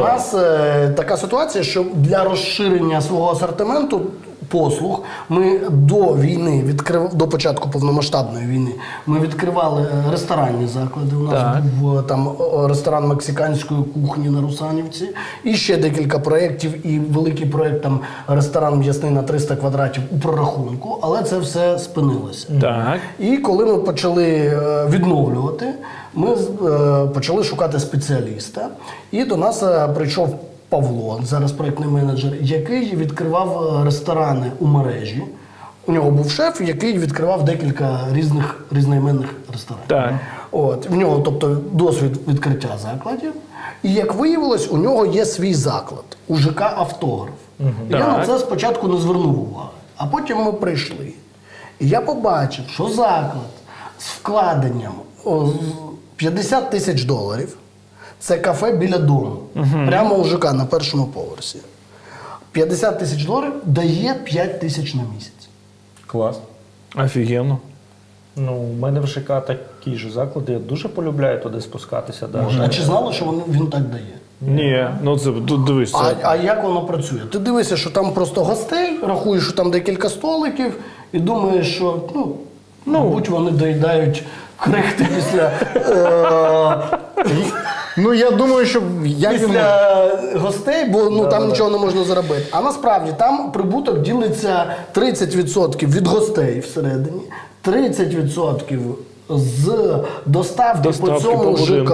Нас е, така ситуація, що для розширення свого асортименту послуг ми до війни відкрив до початку повномасштабної війни. Ми відкривали е, ресторанні заклади. У нас Так. був е, там ресторан мексиканської кухні на Русанівці, і ще декілька проєктів, і великий проєкт там ресторан м'ясний на 300 квадратів у прорахунку, але це все спинилося. Так. І коли ми почали е, відновлювати, ми е, почали шукати спеціаліста. І до нас е, прийшов Павло, зараз проєктний менеджер, який відкривав е, ресторани у мережі. У нього був шеф, який відкривав декілька різних різноіменних ресторанів. Так. От в нього, тобто, досвід відкриття закладів. І як виявилось, у нього є свій заклад у ЖК Автограф. І Я на це спочатку не звернув уваги, а потім ми прийшли. І я побачив, що заклад з вкладенням 50 тисяч доларів це кафе біля дому, прямо у ЖК на першому поверсі. 50 тисяч доларів дає 5 тисяч на місяць. Клас. Офігенно. Ну, у мене в ЖК такий же заклад, я дуже полюбляю туди спускатися. Даже. А чи знали, що він, він так дає? Ні, ну це тут дивись. А, а як воно працює? Ти дивишся, що там просто гостей, рахуєш, що там декілька столиків, і думаєш, що ну, мабуть, вони доїдають крихти після, е, Ну я думаю, що він після гостей, бо ну, там нічого не можна заробити. А насправді там прибуток ділиться 30% від гостей всередині, 30% з доставки, Доставки по цьому по. ЖК.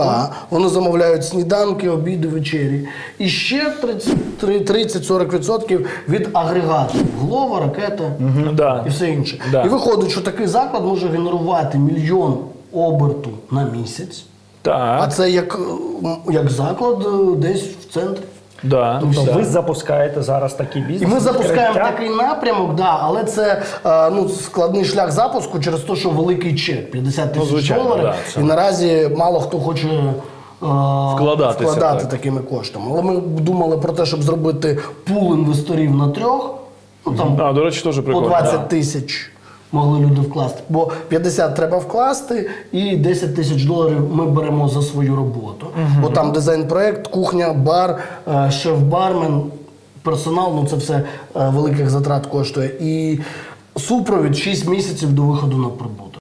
Вони замовляють сніданки, обіди, вечері. І ще 30 30-40% від агрегату. Глова, ракета Да. і все інше. Да. І виходить, що такий заклад може генерувати мільйон оберту на місяць. А це як, як заклад е, десь в центрі. Да. Тобто да. ви запускаєте зараз такий бізнес. І ми запускаємо відкриття? такий напрямок, да, але це е, ну, складний шлях запуску через те, що великий чек 50 тисяч Ну, звичайно, доларів. да, це- І наразі мало хто хоче. е, вкладати так. такими коштами. Але ми думали про те, щоб зробити пул інвесторів на трьох. Ну, там А, до речі, теж по прикольно. 20 тисяч могли люди вкласти. Бо 50 треба вкласти, і 10 тисяч доларів ми беремо за свою роботу. Бо там дизайн-проект, кухня, бар, е, шеф-бармен, персонал, ну це все е, великих затрат коштує. І супровід 6 місяців до виходу на прибуток.